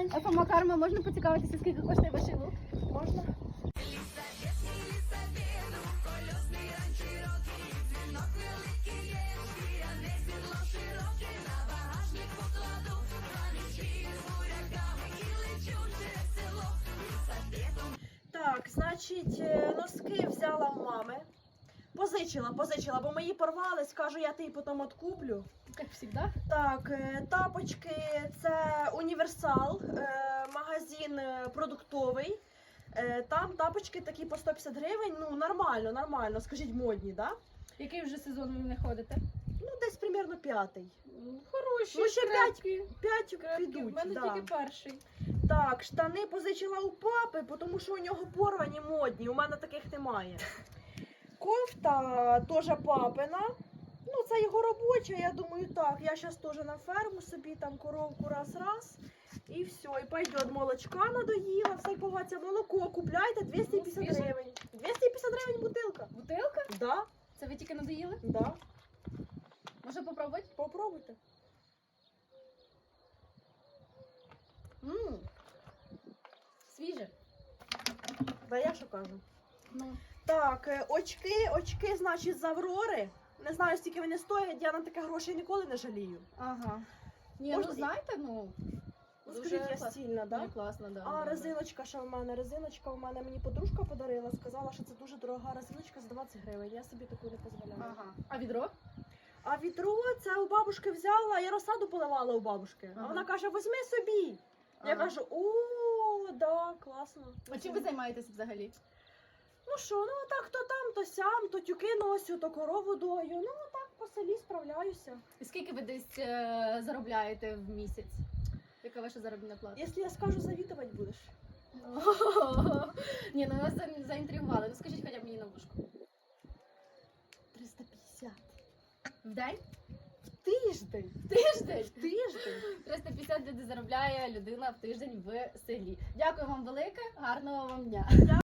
день. ФМ Карма, можна поцікавитися, скільки коштує ваш лук? Можна? Так, значить, е, носки взяла в мами. Позичила, позичила, бо мої порвались, кажу, я тобі потім откуплю. Як завжди. Так, е, тапочки це універсал, е, магазин е, продуктовий. Там тапочки такі по 150 гривень. Ну, нормально, нормально. Скажіть, модні, да? Який вже сезон ви не ходите? Ну, десь примерно п'ятий. Хороші, Ну, ще крепкі, П'ять підуть. У мене да. тільки перший. Так, штани позичила у папи, тому що у нього порвані модні, у мене таких немає. Кофта теж папина. Це його робоча, я думаю, так. Я зараз теж на ферму собі там коровку раз-раз. І все, і пойдет молочка надоїла, все поваться молоко, купляйте 250 Ну, свіже. гривень. 250 гривень бутилка. Бутилка? Да, Це ви тільки надоїли? да. Може попробувати? Попробуйте. М, Свіже. да я що кажу. Ну. Так, е, очки, очки, значить, з Аврори. Не знаю, скільки вони стоять, я на таке грошей ніколи не жалію. Ага. Ні, Можна- ну знаєте, ну. Ну, Дуже скажіть, я клас- стільна, да? Ну, класно, да. А да, резиночка, що в мене? Резиночка в мене мені подружка подарила, сказала, що це дуже дорога резиночка за 20 гривень. Я собі таку не дозволяю. Ага. А відро? А відро це у бабушки взяла, я розсаду поливала у бабушки. А вона каже, візьми собі. Я Ага. кажу, о, да, класно. А чим ви займаєтесь взагалі? Ну що, ну так то там, то сям, то тюки носю, то корову дою. Ну так по селі справляюся. І скільки ви десь е, заробляєте в місяць? Яка ваша заробітна плата? Якщо я скажу, завідувати будеш. Ні, ну вас за- заінтригували. Ну скажіть хоча б мені на вушку. 350. В день? Тиждень. Тиждень? Тиждень. 350 люди заробляє людина в тиждень в селі. Дякую вам велике, гарного вам дня.